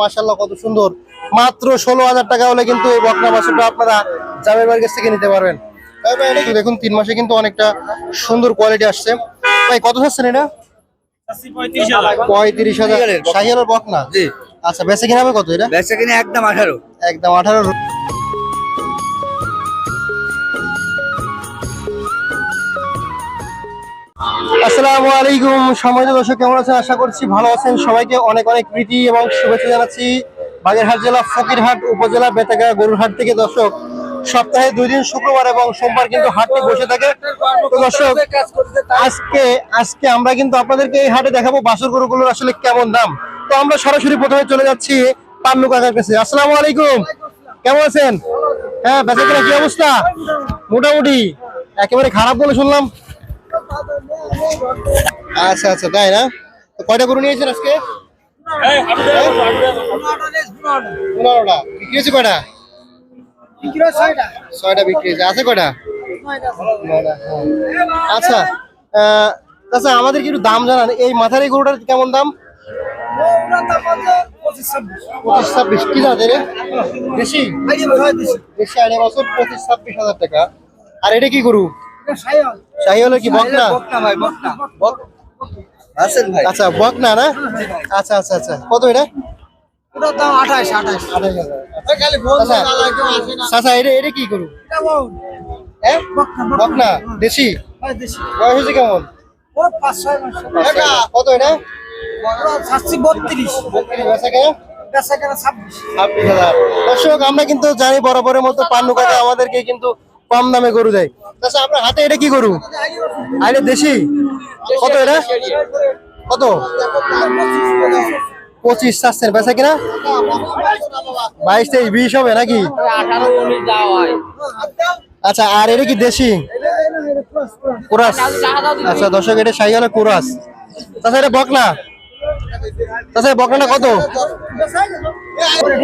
মাশাল্লাহ কত সুন্দর। মাত্র ষোলো হাজার টাকা হলে কিন্তু এই বকনা বাছুরটা আপনারা জামের বাড়ির কাছ থেকে নিতে পারবেন। দেখুন তিন মাসে কিন্তু অনেকটা সুন্দর কোয়ালিটি আসছে। ভাই কত হচ্ছেন এটা? পঁয়ত্রিশ হাজার। পঁয়ত্রিশ শাহিয়ালের বকনা? জি। আচ্ছা বেসে কিনা হবে কত এটা? বেসে কিনে একদম আঠারো। একদম আঠারো। আসসালামু আলাইকুম, সম্মানিত দর্শক, কেমন আছেন? আশা করছি ভালো আছেন। সবাইকে অনেক অনেক প্রীতি এবং শুভেচ্ছা জানাচ্ছি বাগেরহাট জেলা, ফকিরহাট উপজেলা, বেতাগা, গরুরহাট থেকে। দর্শক, সপ্তাহে দুই দিন শুক্রবার এবং সোমবার কিন্তু হাটটি বসে থাকে। দর্শক, আজকে আজকে আমরা কিন্তু আপনাদেরকে এই হাটে দেখাবো বাসর গরুগুলোর আসলে কেমন দাম। তো আমরা সরাসরি প্রথমে চলে যাচ্ছি পান্নু কাকার কাছে। আসসালামু আলাইকুম। কেমন আছেন? হ্যাঁ বেচা কি অবস্থা? মোটামুটি, একেবারে খারাপ বলে শুনলাম। আচ্ছা আচ্ছা তাই না? তো কয়টা গরু নিয়েছেন আজকে? পনেরোটা। বিক্রি হয়েছে কয়টা? ছয়টা বিক্রি হয়েছে। আছে কয়টা? হ্যাঁ। আচ্ছা আহ, আচ্ছা আমাদের কি একটু দাম জানান? এই মাথার এই গরুটার কেমন দাম? পঁচিশ ছাব্বিশ। কি আড়াই বছর পঁচিশ ছাব্বিশ হাজার টাকা। আর এটা কি গরু? শাহিওয়ালের কি বকনা? ভাই বকনা। আছেন ভাই। আচ্ছা বকনা না? আচ্ছা আচ্ছা আচ্ছা। কত এটা? আঠাশ আঠাশ। আড়াই হাজার। আচ্ছা এটা এটা কি হ্যাঁ বকনা। দেশি? বয়স হয়েছে কেমন? কত এটা? বত্রিশ। দর্শক আমরা কিন্তু জানি বরাবরের মতো পান্নু কাকা আমাদেরকে কিন্তু কম দামে গরু দেয়। আচ্ছা আপনার হাতে এটা কি গরু? আর দেশি? কত এটা? কত? পঁচিশ চাচ্ছেন বেচা কিনা? বাইশ তেইশ, বিশ হবে নাকি? আচ্ছা আর এটা কি দেশি? কুরাস। আচ্ছা দর্শক, এটা সাইকেল কুরাস। তাছাড়া এটা বকনা? তাছাড়া বকনাটা কত?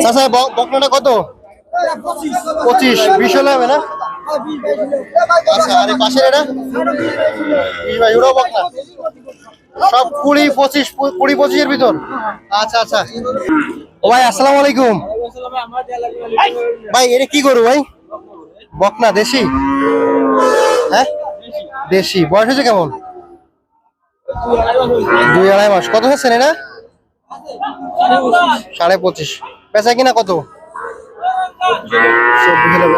তাছাড়া ব- বকনাটা কত? পঁচিশ, বিশ হলে হবে না? আচ্ছা আর পাশের এটা? বিশ ভাই ওটাও বকনা? সব কুড়ি পঁচিশ কুড়ি পঁচিশের ভিতর? আচ্ছা আচ্ছা। ও ভাই আসসালামু আলাইকুম। ভাই এটা কি করু ভাই? বকনা দেশি? হ্যাঁ? দেশি। বয়স হয়েছে কেমন? দুই আড়াই মাস। কত হচ্ছেন এটা সাড়ে পঁচিশ। পেঁচা কিনা কত?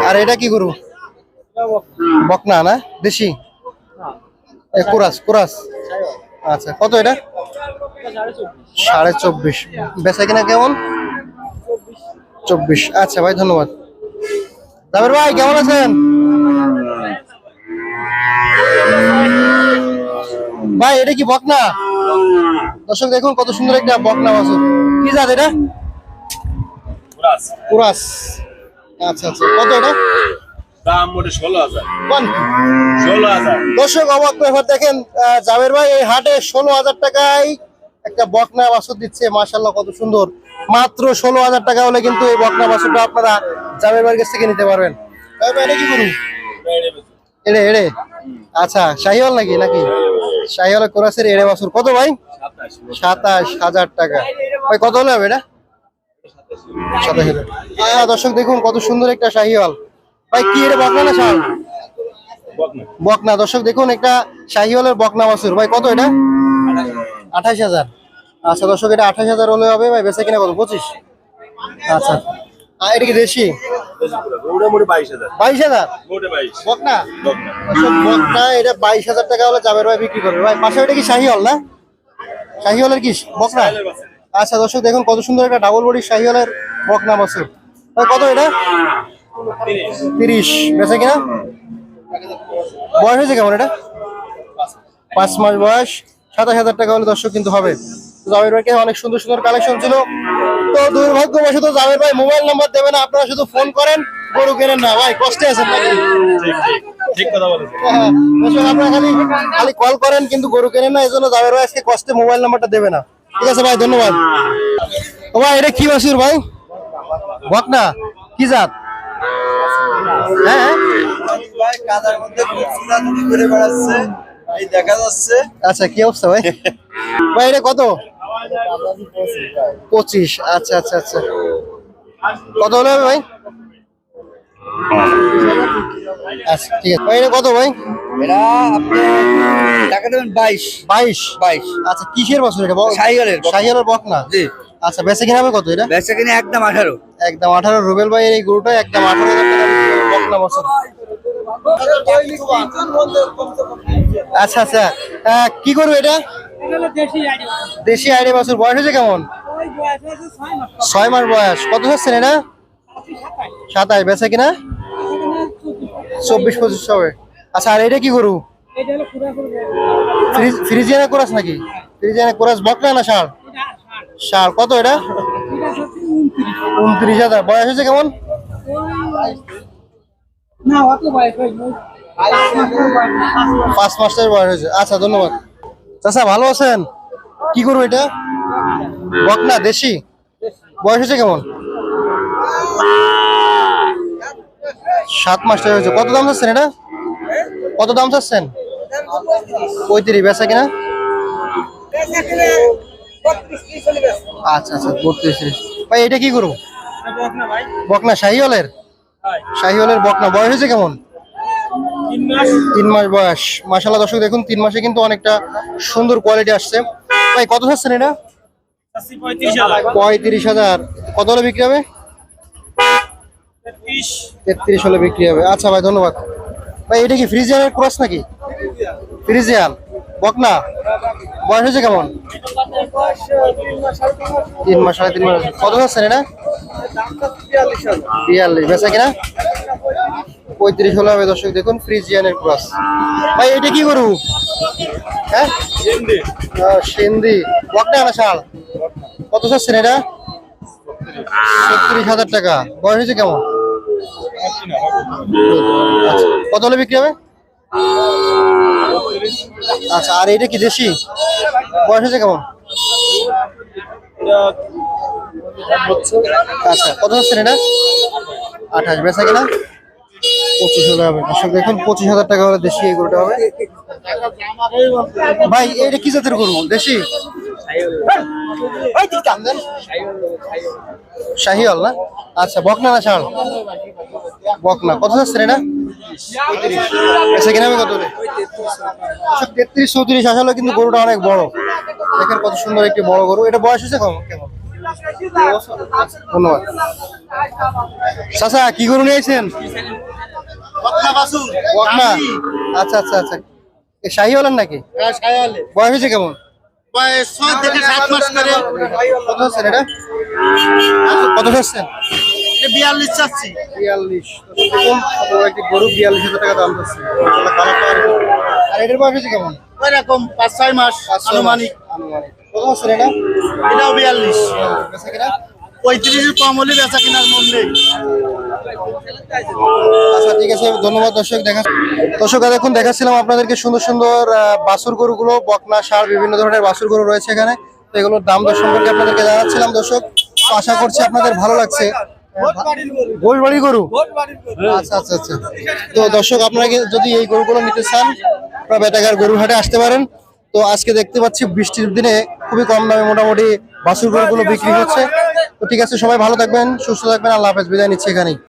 আর এটা কি গরু? বকনা না? দেশি? কুরাস কুরাস। আচ্ছা কত এটা? সাড়ে চব্বিশ। বেচা কিনা কেমন? চব্বিশ। আচ্ছা ভাই ধন্যবাদ। জাবের ভাই কেমন আছেন? ভাই এটা কি বকনা? দর্শক দেখুন কত সুন্দর একটা বকনা বাছুর কি জাত এটা? কুরাস। আচ্ছা আচ্ছা। কত এটা? দাম মোটে ষোলো হাজার। ষোলো হাজার। দর্শক অবাক ব্যাপার দেখেন জাবের ভাই এই হাটে ষোলো হাজার টাকায় একটা বকনা বাছুর দিচ্ছে। মাশাল্লাহ কত সুন্দর। মাত্র ষোলো হাজার টাকা হলে কিন্তু এই বকনা বাছুরটা আপনারা জাবের ভাইয়ের কাছ থেকে নিতে পারবেন। এটা কি করুন এড়ে এড়ে আচ্ছা শাহিওয়াল নাকি নাকি? শাহিওয়াল কোরাসের এড়ে বাছুর। কত ভাই? সাতাশ হাজার টাকা। ভাই কত হলে হবে এটা? সাতাশ হাজার। দর্শক দেখুন কত সুন্দর একটা শাহিওয়াল। ভাই কি এটা বকনা না শাহ বকনা। দর্শক দেখুন একটা শাহিওয়ালের বকনা বাছুর ভাই কত এটা? আঠাশ হাজার। আচ্ছা দর্শক এটা আঠাশ হাজার হলে হবে। ভাই বেচা কিনা কত? পঁচিশ? আচ্ছা। আর এটা কি দেশি? বাইশ হাজার। বকনা? বকনা। এটা বাইশ হাজার টাকা হলে যাবে ভাই বিক্রি করবে। ভাই পাশে এটা কি শাহিওয়াল না? শাহিওয়ালের কি? বকনা? আচ্ছা দর্শক দেখুন কত সুন্দর একটা ডাবল বডি শাহিওয়ালের বকনা বাছুর ভাই কত এটা? তিরিশ। বেচা কিনা? বয়স হয়েছে কেমন এটা? পাঁচ মাস বয়স। সাতাশ হাজার টাকা হলে দর্শক কিন্তু হবে। তো জাবের ভাইকে অনেক সুন্দর সুন্দর কালেকশন ছিল। তো দুর্ভাগ্যবশত জাবের ভাই মোবাইল নাম্বার দেবে না। আপনারা শুধু ফোন করেন গরু কেনেন না। ভাই কষ্টে আছেন নাকি? ঠিক কথা বলেছে হ্যাঁ, আপনারা খালি খালি কল করেন কিন্তু গরু কেনেন না। এই জন্য জাবের ভাই আজকে কষ্টে মোবাইল নাম্বারটা দেবে না। ঠিক আছে ভাই ধন্যবাদ। ও ভাই এটা কি বাসুর ভাই? বকনা। কি জাত? হ্যাঁ। কাদার মধ্যে ঘুরে বেড়াচ্ছে। এই দেখা যাচ্ছে। আচ্ছা কি অবস্থা ভাই? ভাই এটা কত? পঁচিশ। আচ্ছা আচ্ছা আচ্ছা। কত হলো হবে ভাই? আচ্ছা ঠিক আছে। ভাই এটা কত ভাই? এটা আপনি টাকা দেবেন বাইশ। বাইশ? বাইশ। আচ্ছা কিসের বছর এটা? সাইকেলের সাইকেলের বক না? জি। আচ্ছা বেচে কিনা হবে কত এটা? বেচা কিনে একদম আঠারো। একদম আঠারো রুবেল ভাইয়ের এই গরুটা একদম আঠারো বছর আচ্ছা। আচ্ছা আহ, কি করব এটা? দেশি আইডি বছর। বয়স হয়েছে কেমন? ছয় মাস বয়স। কত হচ্ছেন এটা? সাতাশ। বেচে কিনা? চব্বিশ পঁচিশ হবে। আচ্ছা আর এটা কি গরু? ফ্রিজ- ফ্রিজিয়ানা কোরাস নাকি? ফ্রিজিয়ানা কোরাস বকনা না ষাড়? ষাড়। কত এটা? উনত্রিশ হাজার। বয়স হয়েছে কেমন? পাঁচ মাসের বয়স হয়েছে। আচ্ছা ধন্যবাদ। চাচা, ভালো আছেন? কি করব এটা? বকনা, দেশি? বয়স হয়েছে কেমন? সাত মাসের হয়েছে কত দাম চাচ্ছেন এটা? কত দাম চাচ্ছেন? পঁয়ত্রিশ, বেচা কিনা? আচ্ছা আচ্ছা বত্রিশ। ভাই, এটা কি করব? বকনা, শাহিওয়ালের? শাহিওয়ালের বকনা। বয়স হয়েছে কেমন? তিন মাস। বয়স। মাসাল্লাহ দর্শক দেখুন তিন মাসে কিন্তু অনেকটা সুন্দর কোয়ালিটি আসছে। ভাই কত চাচ্ছেন এটা? পঁয়ত্রিশ হাজার। কত হলে বিক্রি হবে? তেত্রিশ। হলে বিক্রি হবে। আচ্ছা ভাই ধন্যবাদ। ভাই এটা কি ফ্রিজিয়ানের ক্রস নাকি? ফ্রিজিয়ান। বকনা? বয়স হয়েছে কেমন? তিন মাস সাড়ে তিন মাস। কত চাচ্ছেন এটা? বিয়াল্লিশ বেচা কিনা? পঁয়ত্রিশ হলে হবে দর্শক দেখুন ফ্রিজিয়ানের ক্রস। ভাই এটা কি করব হ্যাঁ? সিন্ধি বকনা না শাল কত চাচ্ছেন এটা? ছত্রিশ হাজার টাকা। বয়স হয়েছে কেমন? কত হলে বিক্রি হবে? আচ্ছা আর এটা কি দেশি? বয়স হয়েছে কেমন? আচ্ছা কত হচ্ছেন এটা? আঠাশ বেচা কিনা? পঁচিশ হাজার হবে। দর্শক, দেখুন, পঁচিশ হাজার টাকা হলে দেশি এই গরুটা হবে। ভাই এটা কি জাতের গরু? দেশি? শাহিওয়াল না? আচ্ছা বকনা না শাল? বকনা। কত যাচ্ছেন এটা? এসে কিনা কত তেত্রিশ চৌত্রিশ আসলে কিন্তু গরুটা অনেক বড়। দেখেন কত সুন্দর একটি বড় গরু। এটা বয়স হয়েছে কেমন ধন্যবাদ। চাচা কি গরু নিয়েছেন? আচ্ছা আচ্ছা আচ্ছা। এ শাহিওয়ালের নাকি? বয়স হয়েছে কেমন? কত বিয়াল্লিশ চাচ্ছি। বিয়াল্লিশ। একটি গরু বিয়াল্লিশ হাজার টাকা দাম আর এটার বয়স হচ্ছে কেমন? ওইরকম পাঁচ ছয় মাস। আনুমানিক। আনুমানিক। কত হচ্ছে এটা? এটাও বিয়াল্লিশ। বেচা কিনা? পঁয়ত্রিশের কম হলে বেচা কেনার মন নেই। আচ্ছা ঠিক আছে ধন্যবাদ দর্শক দেখা দর্শক দেখুন দেখাচ্ছিলাম আপনাদেরকে সুন্দর সুন্দর বাছুর গরুগুলো বকনা সার বিভিন্ন ধরনের বাসুর গরু রয়েছে এখানে। এগুলোর দাম দর সম্পর্কে আপনাদেরকে জানাচ্ছিলাম দর্শক। আশা করছি আপনাদের ভালো লাগছে। গোলবাড়ি গরু? আচ্ছা আচ্ছা আচ্ছা। তো দর্শক আপনারা যদি এই গরুগুলো নিতে চান আপনারা বেটাগার গরুর হাটে আসতে পারেন। তো আজকে দেখতে পাচ্ছি বৃষ্টির দিনে খুবই কম দামে মোটামুটি বাসুরগুলো বিক্রি হচ্ছে। তো ঠিক আছে, সবাই ভালো থাকবেন, সুস্থ থাকবেন, আল্লাহ হাফেজ, বিদায় নিচ্ছি এখানেই।